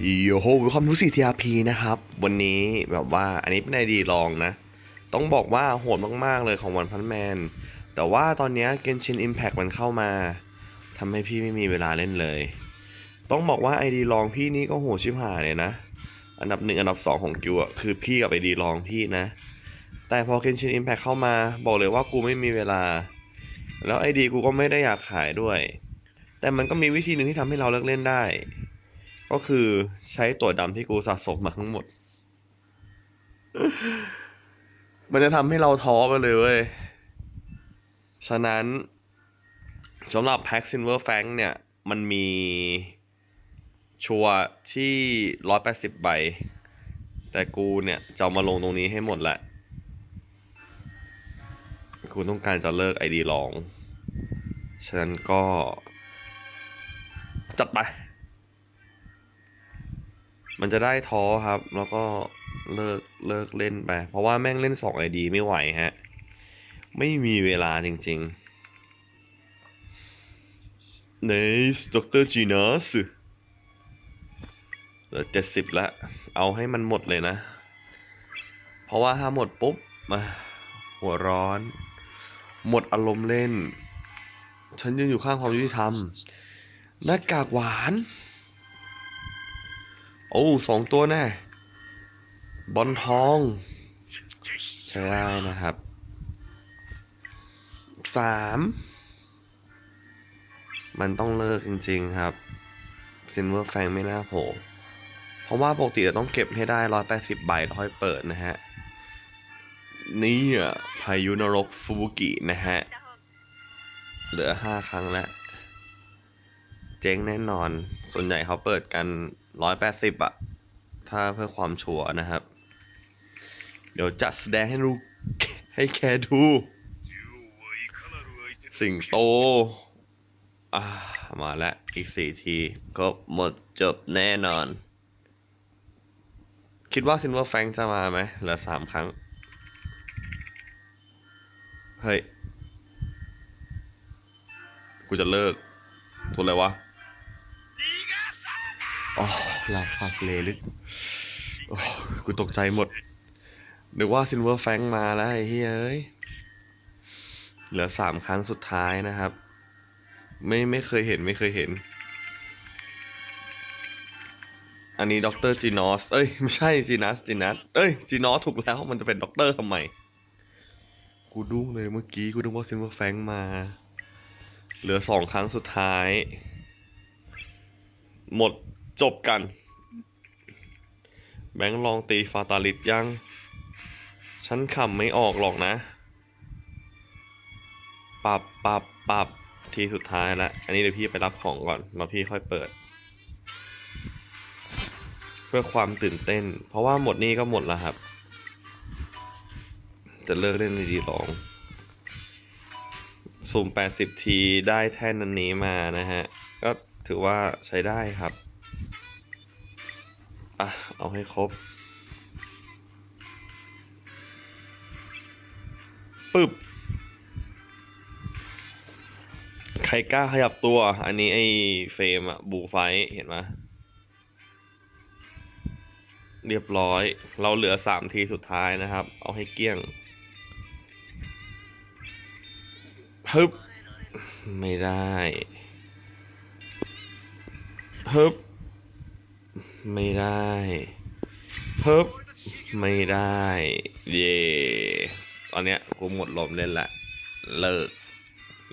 โยโฮวิความรู้สึก TRP นะครับ วันนี้แบบว่าอันนี้เป็นไอดีลองนะ ต้องบอกว่าโหดมากๆเลยของวันพันแมน แต่ว่าตอนนี้ย Genshin Impact มันเข้ามาทำให้พี่ไม่มีเวลาเล่นเลย ต้องบอกว่าไอดีลองพี่นี่ก็โหดชิบหายเลยนะ อันดับหนึ่งอันดับสองของกิวอะคือพี่กับไอดีลองพี่นะ แต่พอ Genshin Impact เข้ามาบอกเลยว่ากูไม่มีเวลา แล้วไอดีกูก็ไม่ได้อยากขายด้วย แต่มันก็มีวิธีหนึ่งที่ทำให้เราเลิกเล่นได้ ก็คือใช้ตัวดำที่กูสะสมมาทั้งหมด มันจะทำให้เราท้อไปเลยเว้ย ฉะนั้นสำหรับแพ็กซินเวอร์แฟงเนี่ย มันมีชัวที่ร์ที่180ใบ แต่กูเนี่ยจะมาลงตรงนี้ให้หมดแหละ กูต้องการจะเลิกไอดีลอง ฉะนั้นก็ จัดไป มันจะได้ท้อครับ แล้วก็เลิกเลิกเล่นไป เพราะว่าแม่งเล่นสองไอดีไม่ไหวฮะ ไม่มีเวลาจริงๆเนสดรจีนัสเหลือเจ็ดสิบละ เอาให้มันหมดเลยนะ เพราะว่าถ้าหมดปุ๊บมาหัวร้อน หมดอารมณ์เล่น ฉันยืนอยู่ข้างความยุติธรรมหน้ากากหวาน โอ้สองตัวแน่บอลทองใช้ได้นะครับสามมันต้องเลิกจริง ๆครับซินเวอร์แฟงไม่น่าโผล่เพราะว่าปกติจะต้องเก็บให้ได้ร้อยแปดสิบใบแล้วค่อยเปิดนะฮะ นี่อะพายุนรกฟูบุกินะฮะ เหลือห้าครั้งแล้ว เจ๊งแน่นอน ส่วนใหญ่เขาเปิดกัน ร้อยแปดสิบอะถ้าเพื่อความชัวร์นะครับ เดี๋ยวจัดแสดงให้รู้ให้แคดู สิงโต อ่า มาแล้ว อีกสี่ที ก็หมดจบแน่นอน คิดว่าซินเวอร์แฟงจะมาไหมเหลือสามครั้ง เฮ้ย กูจะเลิกตัวอะไรวะ อ๋อลาฟาเลลึกโอ้กูตกใจหมดนึกว่าซินเวอร์แฟงมาแล้วไอ้เฮ้ยเอ้ย เหลือสามครั้งสุดท้ายนะครับ ไม่ไม่เคยเห็นไม่เคยเห็น อันนี้ด็อกเตอร์จีนอส เอ้ย ไม่ใช่จีนัสจีนัส เอ้ยจีนอสถูกแล้วมันจะเป็นด็อกเตอร์ทำไม กูดุ้งเลยเมื่อกี้กูนึกว่าซินเวอร์แฟงมา เหลือสองครั้งสุดท้าย หมด จบกัน แบงค์ลองตีฟาตาลิสยัง ฉันขำไม่ออกหรอกนะ ปรับปรับปรับทีสุดท้ายล้วอันนี้เดี๋ยวพี่ไปรับของก่อน แล้วพี่ค่อยเปิด เพื่อความตื่นเต้น เพราะว่าหมดนี้ก็หมดแล้วครับ จะเลิกเล่นดีลองซูม80 ทีได้แท่นอันนี้มานะฮะ ก็ถือว่าใช้ได้ครับ อะ เอาให้ครบปึ๊บ ใครกล้าขยับตัว อันนี้ไอ้เฟรมอะบูไฟเห็นไหมเรียบร้อย เราเหลือสามทีสุดท้ายนะครับ เอาให้เกลี้ยงฮึบ ไม่ได้ฮึบ ไม่ได้ฮึบไม่ได้ เย่ตอนเนี้ยกูหมดลมเล่นละ เลิก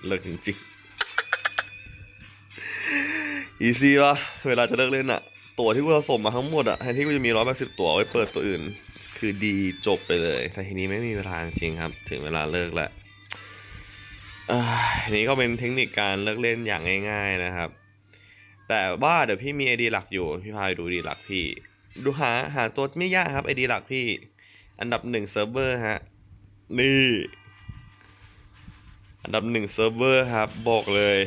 เลิกจริงๆอีซี่ปะเวลาจะเลิกเล่นอะตัวที่กูสะสมมาทั้งหมดอะแทนที่กูจะมีร้อยแปดสิบตัวไว้เปิดตัวอื่น คือดีจบไปเลย แต่ทีนี้ไม่มีเวลาจริงครับ ถึงเวลาเลิกแล้วอันนี้ก็เป็นเทคนิคการเลิกเล่นอย่างง่าย ๆนะครับ แต่ว่าเดี๋ยวพี่มีไอดีหลักอยู่ พี่พาไปดูดีหลักพี่ ดูหาหาตัวไม่ยากครับไอดีหลักพี่ อันดับหนึ่งเซิร์ฟเวอร์ฮะ นี่ อันดับหนึ่งเซิร์ฟเวอร์ครับ บอกเลย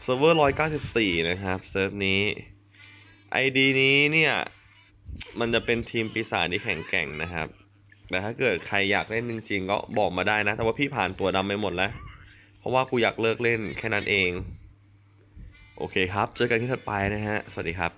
เซิร์ฟเวอร์ร้อยเก้าสิบสี่นะครับเซิร์ฟนี้ไอดีนี้เนี่ย มันจะเป็นทีมปีศาจที่แข็งแกร่งนะครับ แต่ถ้าเกิดใครอยากเล่นจริงๆก็บอกมาได้นะ แต่ว่าพี่ผ่านตัวดำไปหมดแล้ว เพราะว่ากูอยากเลิกเล่นแค่นั้นเอง โอเคครับ เจอกันที่ถัดไปนะฮะ สวัสดีครับ